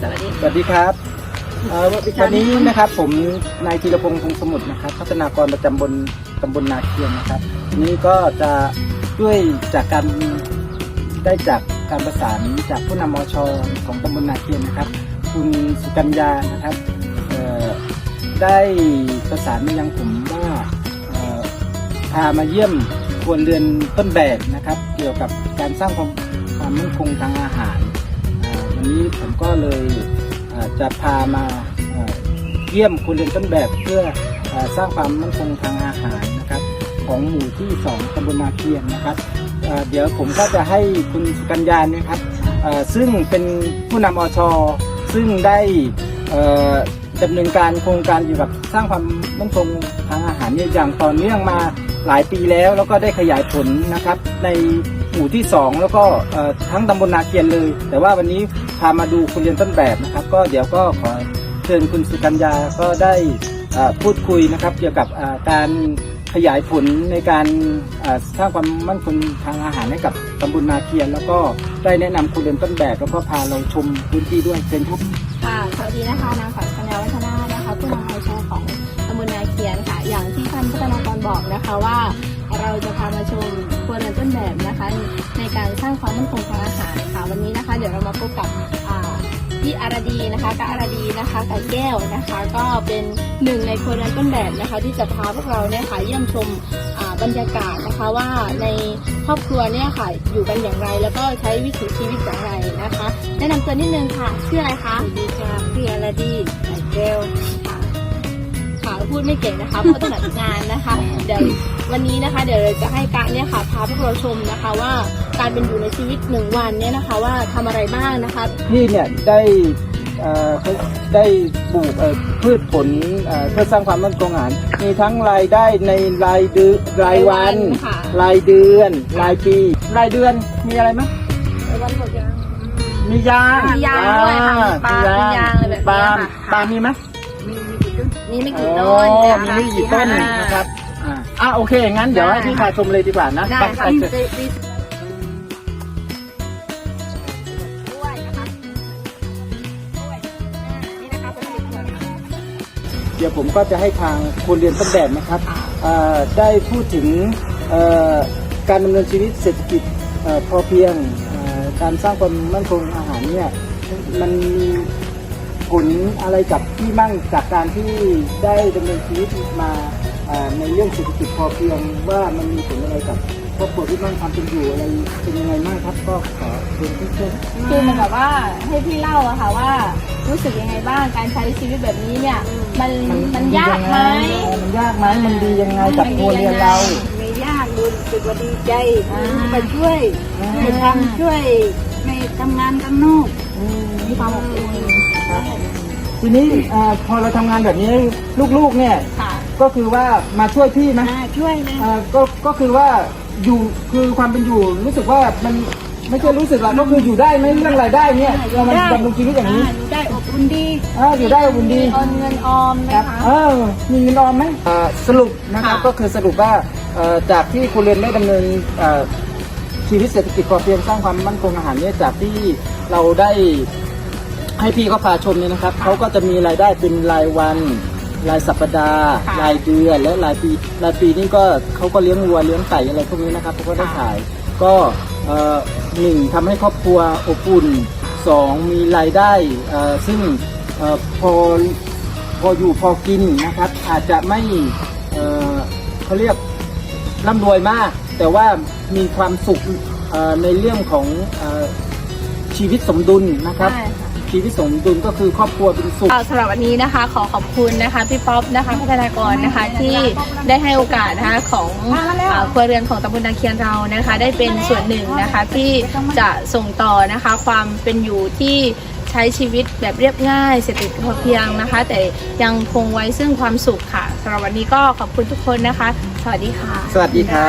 สวัสดีสวัสดีครับเอ่อวันนี้นะครับผมนายธีรพงษ์พงษ์สมุทรนะครับ พัฒนากรประจำบนตำบลนาเคียนนะครับวันนี้ก็จะด้วยจากการได้จากการประสานจากผู้นำมชของตำบลนาเคียนนะครับ คุณสุกัญญานะครับเอ่อได้ประสานมายังผมว่าเอ่อพามาเยี่ยมครัวเรือนต้นแบบนะครับ เกี่ยวกับการสร้างความความมั่นคงทางอาหารอ่า วันนี้ผมก็เลยจะพามาเยี่ยมคุณเรียนต้นแบบเพื่ออสร้างความมั่นคงทางอาหารนะครับ ของหมู่ที่ 2ตำบลนาเคียนนะครับเดี๋ยวผมก็จะให้คุณกัญญาเนี่ยครับซึ่งเป็นผู้นำอชซึ่งได้ดำเนินการโครงการเกี่ยวกับสร้างความมั่นคงทางอาหารเนี่ยอย่างต่อเนื่องมา หลายปีแล้วแล้วก็ได้ขยายผลนะครับ ในหมู่ที่ 2 แล้วก็ทั้งตำบลนาเกียนเลย แต่ว่าวันนี้พามาดูคุณเรียนต้นแบบนะครับ ก็เดี๋ยวก็ขอเชิญคุณสุกัญญาก็ได้พูดคุยนะครับ เกี่ยวกับการขยายผลในการสร้างความมั่นคงทางอาหารให้กับตำบลนาเคียน แล้วก็ได้แนะนำคุณเรียนต้นแบบ แล้วก็พาเราชมพื้นที่ด้วยเชิญครับค่ะสวัสดีนะคะนางขวัญ ร้างความมั่นคงทางอาหารค่ะวันนี้นะคะ เดี๋ยวเรามาพบกับพี่อารดีนะคะกับอารดีนะคะกับแก้วนะคะ ก็เป็นหนึ่งในครัวเรือนต้นแบบนะคะ ที่จะพาพวกเราเนี่ยค่ะเยี่ยมชมบรรยากาศนะคะว่าในครอบครัวเนี่ยค่ะอยู่กันอย่างไร แล้วก็ใช้วิถีชีวิตอย่างไรนะคะ แนะนำตัวนิดนึงค่ะชื่ออะไรคะสวัสดีค่ะพี่อลาดีไอเกลค่ะค่ะ พูดไม่เก่งนะคะเพราะต้องหนักงานนะคะเดี๋ยววันนี้นะคะ เดี๋ยวเราจะให้กะเนี่ยค่ะพาพวกเราชมนะคะว่าการเป็นอยู่ในชีวิตหนึ่งวันเนี่ยนะคะ ว่าทำอะไรบ้างนะคะพี่เนี่ยได้เอ่อได้ปลูกเอ่อพืชผลเอ่อเพื่อสร้างความมั่นคงอาหารมีทั้งรายได้ในรายเดือนรายวันค่ะรายเดือน รายปี รายเดือนมีอะไรไหมวันหมดยังมียางมียางด้วยค่ะมีปลาอ่มียางอะไรแบบนี้ปาล์มค่ะปาล์มมีไหมมีมีกี่ต้ นนี่ไม่กี่โอ้ต้นนะคะมีไม่กี่ต้นอ่านะครับ อ่าอะโอเค งั้นเดี๋ยวให้พี่พาชมเลยดีกว่านะได้ไปค่ะไปมีเถอะเตมีด้วยนะคะด้วยอ่านี่นะคะผลิตภัณฑ์เดี๋ยวผมก็จะให้ทางคนเรียนต้นแบบนะครับเอ่อได้พูดถึงเอ่อการดำเนินชีวิตเศรษฐกิจเอ่อพอเพียงเอ่อการสร้างความมั่นคงอาหารเนี่ยมันมี ผลอะไรกับที่มั่งจากการที่ได้ดำเนินชีวิตมาเอ่อในเรื่องเศรษฐกิจพอเพียงว่ามันมีผลอะไรกับครอบครัวที่มั่งความเป็นอยู่อะไรเป็นยังไงบ้างครับก็ขอเรียนเชิญคือเหมันแบบว่าให้พี่เล่าอะค่ะว่ารู้สึกยังไงบ้างการใช้ชีวิตแบบนี้เนี่ย มันมันยากไหมมันยากไหมมันดียังไงกับครัวเรือนเราไม่ยากดูรู้สึกว่าดีใจอ่ามาช่วยอ่าให้ทำช่วยไม่ทำงานข้างนอก มีความอบอุ่นครับทีนี้เอ่อพอเราทำงานแบบนี้ลูกๆเนี่ย ค่ะก็คือว่ามาช่วยพี่ไหมอ่าช่วยเลยเอ่อก็ก็คือว่าอยู่คือความเป็นอยู่รู้สึกว่ามันไม่ใช่รู้สึกหรอกก็คืออยู่ได้ไหมเรื่องรายได้เนี่ยเรามันดำรงชีวิตอย่างนี้ อ่าอยู่ได้อบอุ่นดีอ่าอยู่ได้อุ่นดีออมเงินออมไหมครับคะเออมีเงินออมไหมอ่าสรุปนะครับค่ะ ก็คือสรุปว่าเอ่อจากที่คุณเรียนได้ดำเนินเอ่อ ชีวิตเศรษฐกิจพอเพียงสร้างความมั่นคงอาหารเนี่ยจากที่เราได้ให้พี่เขาพาชมเนี่ยนะครับเขาก็จะมีรายได้เป็นรายวันรายสัปดาห์ค่ะรายเดือนและรายปีรายปีนี่ก็เขาก็เลี้ยงวัวเลี้ยงไก่อะไรพวกนี้นะครับเขาก็ได้ค่ะ ขาย ก็เอ่อหนึ่งทำให้ครอบครัวอบอุ่นสองมีรายได้เอ่อซึ่งเอ่อพอพออยู่พอกินนะครับ อาจจะไม่เอ่อเขาเรียก ร่ำรวยมาก แต่ว่ามีความสุขเอ่อในเรื่องของเอ่อชีวิตสมดุลนะครับใช่ค่ะชีวิตสมดุลก็คือครอบครัวเป็นสุขอ่าสำหรับวันนี้นะคะ ขอขอบคุณนะคะพี่ป๊อปนะคะพัฒนากรนะคะที่ได้ให้โอกาสนะคะของอ่าครัวเรือนของตำบลนาเคียนเรานะคะ ได้เป็นส่วนหนึ่งนะคะที่จะส่งต่อนะคะความเป็นอยู่ที่ ใช้ชีวิตแบบเรียบง่ายเศรษฐกิจพอเพียงนะคะ แต่ยังคงไว้ซึ่งความสุขค่ะสำหรับวันนี้ก็ขอบคุณทุกคนนะคะ สวัสดีค่ะ สวัสดีครับ